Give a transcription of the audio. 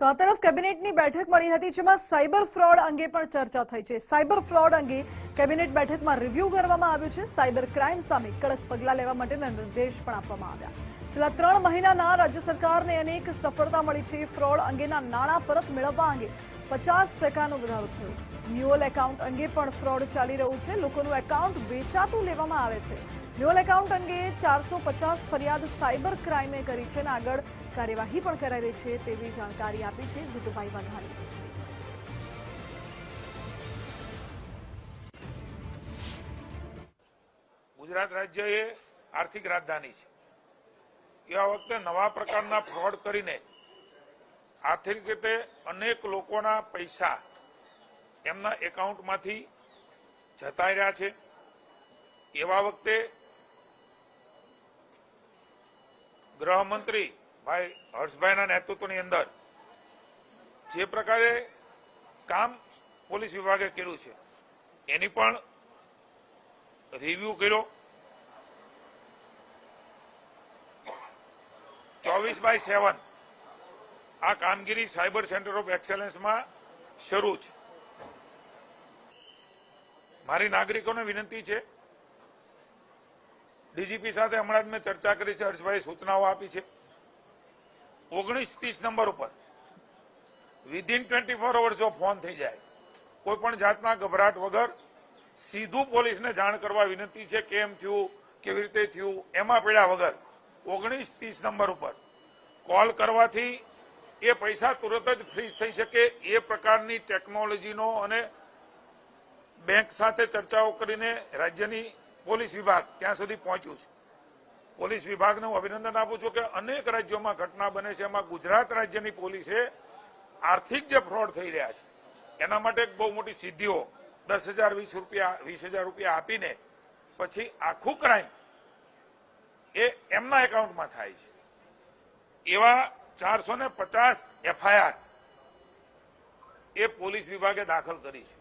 તો આ તરફ કેબિનેટની બેઠક મળી હતી જેમાં સાયબર ફ્રોડ અંગે પણ ચર્ચા થઈ છે. સાયબર ફ્રોડ અંગે કેબિનેટ બેઠકમાં રિવ્યૂ કરવામાં આવ્યું છે. સાયબર ક્રાઇમ સામે કડક પગલાં લેવા માટેના નિર્દેશ પણ આપવામાં આવ્યા. છેલ્લા ત્રણ મહિનાના રાજ્ય સરકારને અનેક સફળતા મળી છે. ફ્રોડ અંગેના નાણાં પરત મેળવવા અંગે પચાસ ટકાનો વધારો થયો. મ્યુઅલ એકાઉન્ટ અંગે પણ ફ્રોડ ચાલી રહ્યું છે. લોકોનું એકાઉન્ટ વેચાતું લેવામાં આવે છે. મ્યુઅલ એકાઉન્ટ અંગે ચારસો પચાસ ફરિયાદ સાયબર ક્રાઇમે કરી છે અને આગળ કાર્યવાહી પણ કરાઈ રહી છે તેવી જાણકારી આપી છે જીતુભાઈ વાઘાણી. ગુજરાત રાજ્ય એ આર્થિક રાજધાની છે. એવા વખતે નવા પ્રકારના ફ્રોડ કરીને આર્થિક રીતે અનેક લોકોના પૈસા એમના એકાઉન્ટમાંથી જતા રહ્યા છે. એવા વખતે ગૃહમંત્રી ભાઈ હર્ષભાઈના નેતૃત્વની અંદર જે પ્રકારે કામ પોલીસ વિભાગે કર્યું છે, એની પણ રિવ્યુ કર્યો. ચોવીસ બાય સેવન આ કામગીરી સાયબર સેન્ટર ઓફ એક્સેલન્સમાં શરૂ છે. મારી નાગરિકોને વિનંતી છે, ડીજીપી સાથે હમણાં જ મેં ચર્ચા કરી છે હર્ષભાઈ સૂચનાઓ આપી છે. ઓગણીસ ત્રીસ નંબર ઉપર વિધિન ટ્વેન્ટી ફોર અવર્સ જો ફોન થઈ જાય, કોઈ પણ જાતના ગભરાટ વગર સીધું પોલીસને જાણ કરવા વિનંતી છે, કેમ થયું, કેવી રીતે થયું, એમાં પડ્યા વગર ઓગણીસ ત્રીસ નંબર ઉપર કોલ કરવાથી એ પૈસા તુરત જ ફ્રીઝ થઈ શકે એ પ્રકારની ટેકનોલોજીનો અને બેંક સાથે ચર્ચાઓ કરીને રાજ્યની પોલીસ વિભાગ ત્યાં સુધી પહોંચ્યું છે. પોલીસ વિભાગને હું અભિનંદન આપું છું કે અનેક રાજ્યોમાં ઘટના બને છે. એમાં ગુજરાત રાજ્યની પોલીસે આર્થિક જે ફ્રોડ થઈ રહ્યા છે, એના માટે એક બહુ મોટી સિદ્ધિઓ દસ હજાર, વીસ રૂપિયા, વીસ હજાર રૂપિયા આપીને પછી આખું ક્રાઇમ એ એમના એકાઉન્ટમાં થાય છે. એવા ચારસો ને પચાસ એફઆઈઆર એ પોલીસ વિભાગે દાખલ કરી છે.